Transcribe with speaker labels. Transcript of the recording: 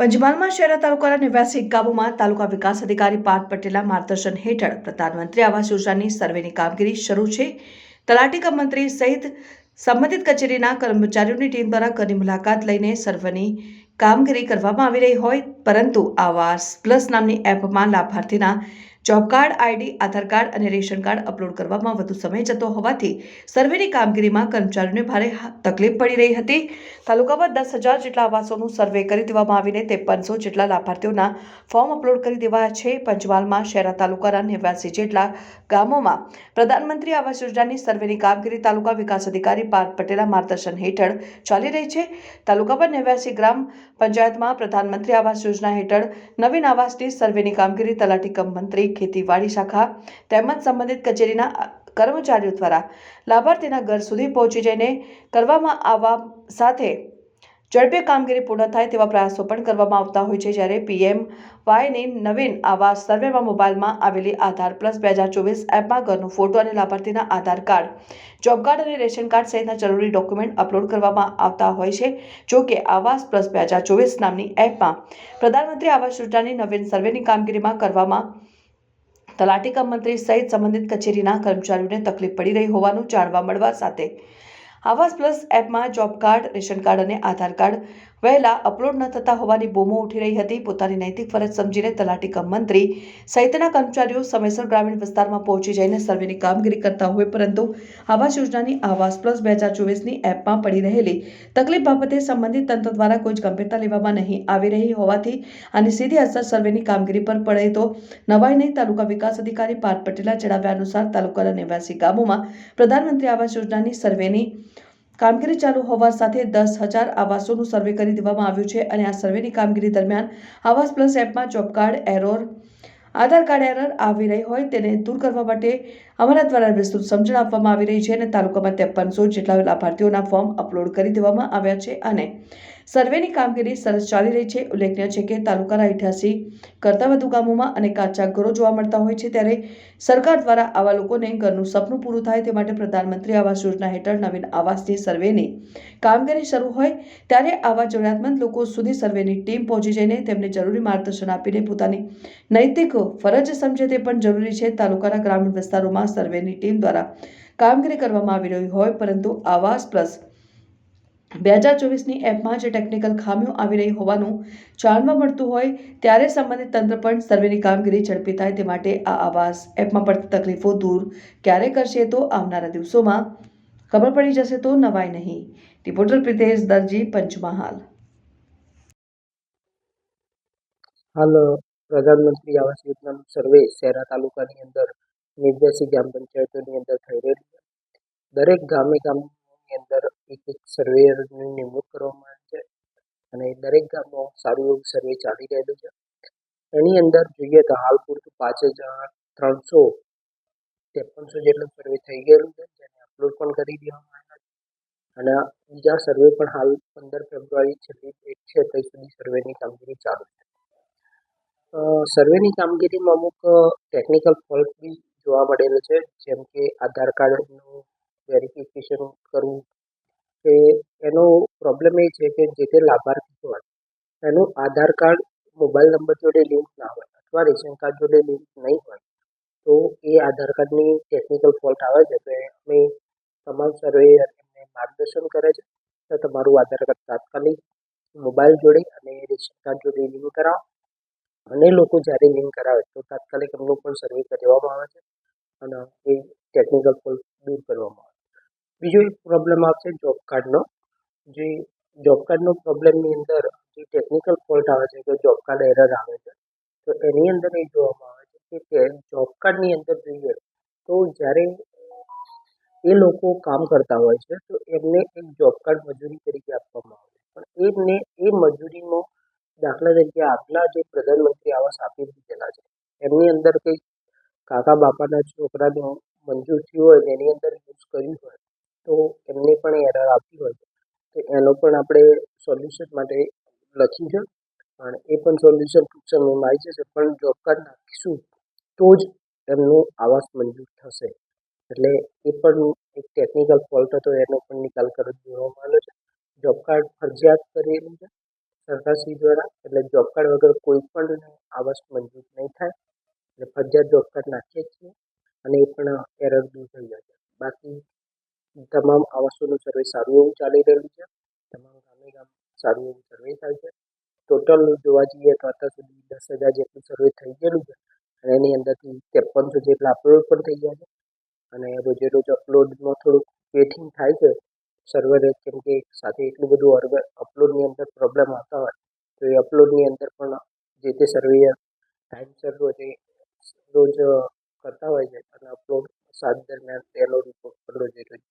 Speaker 1: પંચમહાલમાં શહેરા તાલુકાના નિવાસી ગામોમાં તાલુકા વિકાસ અધિકારી પાર્થ પટેલના માર્ગદર્શન હેઠળ પ્રધાનમંત્રી આવાસ યોજનાની સર્વેની કામગીરી શરૂ છે. તલાટી મંત્રી સહિત સંબંધિત કચેરીના કર્મચારીઓની ટીમ દ્વારા ઘરની મુલાકાત લઈને સર્વેની કામગીરી કરવામાં આવી રહી હોય, પરંતુ આવાસ પ્લસ નામની એપમાં લાભાર્થીના job card, ID, Aadhaar card અને રેશન કાર્ડ અપલોડ કરવામાં વધુ સમય જતો હોવાથી સર્વેની કામગીરીમાં કર્મચારીઓને ભારે તકલીફ પડી રહી હતી. તાલુકામાં દસ હજાર જેટલા આવાસોનું સર્વે કરી દેવામાં આવીને ત્રેપનસો જેટલા લાભાર્થીઓના ફોર્મ અપલોડ કરી દેવાયા છે. પંચમહાલમાં, શહેરા તાલુકાના નેવ્યાસી જેટલા ગામોમાં પ્રધાનમંત્રી આવાસ યોજનાની સર્વેની કામગીરી તાલુકા વિકાસ અધિકારી પાર્થ પટેલના માર્ગદર્શન હેઠળ ચાલી રહી છે. તાલુકામાં નેવ્યાસી ગ્રામ પંચાયતમાં પ્રધાનમંત્રી આવાસ યોજના હેઠળ નવીન આવાસની સર્વેની કામગીરી તલાટી કમ મંત્રી ખેતીવાડી શાખા તેમજ સંબંધિત કચેરીના કર્મચારીઓ દ્વારા લાભાર્થીના ઘર સુધી પહોંચી જઈને કરવામાં આવવા સાથે ઝડપી કામગીરી પૂર્ણ થાય તેવા પ્રયાસો પણ કરવામાં આવતા હોય છે, જ્યારે પીએમ વાયની નવીન આવાસ સર્વેમાં મોબાઈલમાં આવેલી આધાર પ્લસ બે હજાર ચોવીસ એપમાં ઘરનો ફોટો અને લાભાર્થીના આધાર કાર્ડ, જોબ કાર્ડ અને રેશન કાર્ડ સહિતના જરૂરી ડોક્યુમેન્ટ અપલોડ કરવામાં આવતા હોય છે. જો કે આવાસ પ્લસ બે હજાર ચોવીસ નામની એપમાં પ્રધાનમંત્રી આવાસ યોજનાની નવીન સર્વેની કામગીરીમાં કરવામાં તલાટી કમ મંત્રી સહિત સંબંધિત કચેરીના કર્મચારીઓને તકલીફ પડી રહી હોવાનું જાણવા મળવા સાથે આવાસ પ્લસ એપમાં જોબ કાર્ડ, રેશન કાર્ડ અને આધાર કાર્ડ વહેલા અપલોડ ન થતા હોવાની બૂમો ઉઠી રહી હતી. પોતાની નૈતિક ફરજ સમજીને તલાટી કમ મંત્રી સહિતના કર્મચારીઓ સમયસર ગ્રામીણ વિસ્તારમાં પહોંચી જઈને સર્વેની કામગીરી કરતા હોય, પરંતુ આવાસ યોજનાની આવાસ પ્લસ બે હજાર ચોવીસની એપમાં પડી રહેલી તકલીફ બાબતે સંબંધિત તંત્ર દ્વારા કોઈ જ ગંભીરતા લેવામાં નહીં આવી રહી હોવાથી આની સીધી અસર સર્વેની કામગીરી પર પડે તો નવાઈ નહીં તાલુકા વિકાસ અધિકારી પાર્થ પટેલા જણાવ્યા અનુસાર તાલુકાના નિવાસી ગામોમાં પ્રધાનમંત્રી આવાસ યોજનાની સર્વેની કામગીરી ચાલુ હોવા સાથે દસ હજાર આવાસોનું સર્વે કરી દેવામાં આવ્યું છે અને આ સર્વેની કામગીરી દરમિયાન આવાસ પ્લસ એપમાં job card error, Aadhaar card error આવી રહી હોય તેને દૂર કરવા માટે અમારા દ્વારા વિસ્તૃત સમજણ આપવામાં આવી રહી છે અને તાલુકામાં ત્રેપનસો જેટલા લાભાર્થીઓના ફોર્મ અપલોડ કરી દેવામાં આવ્યા છે અને સર્વેની કામગીરી સરસ ચાલી રહી છે. ઉલ્લેખનીય છે કે તાલુકાના અઠ્યાસી કરતાં વધુ ગામોમાં અને કાચા ઘરો જોવા મળતા હોય છે ત્યારે સરકાર દ્વારા આવા લોકોને ઘરનું સપનું પૂરું થાય તે માટે પ્રધાનમંત્રી આવાસ યોજના હેઠળ નવીન આવાસની સર્વેની કામગીરી શરૂ હોય ત્યારે આવા જરૂરિયાતમંદ લોકો સુધી સર્વેની ટીમ પહોંચી જઈને તેમને જરૂરી માર્ગદર્શન આપીને પોતાની નૈતિક ફરજ સમજે તે પણ જરૂરી છે. તાલુકાના ગ્રામીણ વિસ્તારોમાં સર્વેની ટીમ દ્વારા કામગીરી કરવામાં આવી રહી હોય પરંતુ આવાસ પ્લસ બે હજાર ચોવીસની એપમાં જે ટેકનિકલ ખામીઓ આવી રહી હોવાનું જાણવા મળતું હોય, ત્યારે સંબંધિત તંત્ર પણ સર્વેની કામગીરી ઝડપી થાય તે માટે આ આવાસ એપમાં પડતી તકલીફો દૂર ક્યારે કરશે તો આવનારા દિવસોમાં ખબર પડી જશે તો નવાય નહીં. રિપોર્ટર પ્રિતેશ દરજી, પંચમહાલ.
Speaker 2: હાલ, પ્રધાનમંત્રી આવાસ યોજનાનું સર્વે શહેરા તાલુકાની અંદર નિર્દેશી ગ્રામ પંચાયતોની અંદર થઈ રહેલી દરેક ગામે ગામની અંદર એક એક સર્વેયરની નિમણૂક કરવામાં આવી છે. અને દરેક ગામમાં સારું એવું સર્વે ચાલી રહેલું છે. એની અંદર જોઈએ તો હાલ પૂરતું પાંચ હજાર ત્રણસો ત્રેપનસો જેટલું સર્વે થઈ ગયેલું છે, જેને અપલોડ પણ કરી દેવામાં આવ્યા છે. અને બીજા સર્વે પણ હાલ પંદર ફેબ્રુઆરી છેલ્લી ડેટ છે ત્યાં સુધી સર્વેની કામગીરી ચાલુ છે. સર્વેની કામગીરીમાં અમુક ટેકનિકલ ફોલ્ટ બી જોવા મળેલો છે, જેમ કે આધાર કાર્ડનું વેરિફિકેશન કરવું કે એનો પ્રોબ્લેમ એ છે કે જે તે લાભાર્થી હોય, એનું આધાર કાર્ડ મોબાઈલ નંબર જોડે લિંક ના હોય અથવા રેશન કાર્ડ જોડે લિંક નહીં હોય, તો એ આધાર કાર્ડની ટેકનિકલ ફોલ્ટ આવે છે. તો અમે તમામ સર્વેયર એમને માર્ગદર્શન કરે છે તો તમારું આધાર કાર્ડ તાત્કાલિક મોબાઈલ જોડે અને રેશન કાર્ડ જોડે લિંક કરાવો. અને લોકો જ્યારે લિંક કરાવે તો તાત્કાલિક એમનું પણ સર્વે કરવામાં આવે છે અને એ ટેકનિકલ ફોલ્ટ દૂર કરવામાં આવે છે. બીજો એક પ્રોબ્લેમ આવશે જોબ કાર્ડનો જે જોબ કાર્ડનો પ્રોબ્લેમની અંદર જે ટેકનિકલ ફોલ્ટ આવે છે કે જોબ કાર્ડ એરર આવે છે, તો એની અંદર એ જોવામાં આવે છે કે જોબ કાર્ડની અંદર જોઈએ તો જ્યારે એ લોકો કામ કરતા હોય છે, તો એમને એક જોબ કાર્ડ મજૂરી તરીકે આપવામાં આવે છે. પણ એમને એ મજૂરીનો દાખલા તરીકે આગલા જે પ્રધાનમંત્રી આવાસ આપી દીધેલા છે, એમની અંદર કંઈક કાકા બાપાના છોકરાનું મંજૂર થયું હોય એની અંદર યુઝ કર્યું હોય તો એમને પણ એરર આવતી હોય તો એનો પણ આપણે સોલ્યુશન માટે લખીશું પણ એ પણ સોલ્યુશન ટૂંક સમયમાં આવી જશે. પણ જોબ કાર્ડ નાખીશું, તો જ એમનું આવાસ મંજૂર થશે. એટલે એ પણ એક ટેકનિકલ ફોલ્ટ હતો, એનો પણ નિકાલ કરી દેવામાં આવ્યો છે. જોબ કાર્ડ ફરજિયાત કરેલું છે, સરકારશ્રી દ્વારા. એટલે જોબ કાર્ડ વગર કોઈ પણ આવાસ મંજૂર નહીં થાય. એટલે ફરજિયાત જોબ કાર્ડ નાખીએ છીએ. અને એ પણ એરર દૂર થઈ છે. બાકી તમામ આવાસોનું સર્વે સારું એવું ચાલી રહેલું છે. તમામ ગામે ગામ સારું એવું સર્વે થાય છે. ટોટલ જોવા જઈએ તો અત્યાર સુધી દસ હજાર જેટલું સર્વે થઈ ગયેલું છે અને એની અંદરથી ત્રેપનસો જેટલા અપલોડ પણ થઈ ગયા છે. અને રોજે રોજ અપલોડમાં થોડુંક વેટિંગ થાય છે. સર્વર કેમ કે સાથે એટલું બધું અપલોડની અંદર પ્રોબ્લેમ આવતા હોય તો એ અપલોડની અંદર પણ જે તે સર્વેયર ટાઈમસર રોજે, રોજ કરતા હોય છે અને અપલોડ સાત દરમિયાન તેનો રિપોર્ટ પણ રોજે રોજ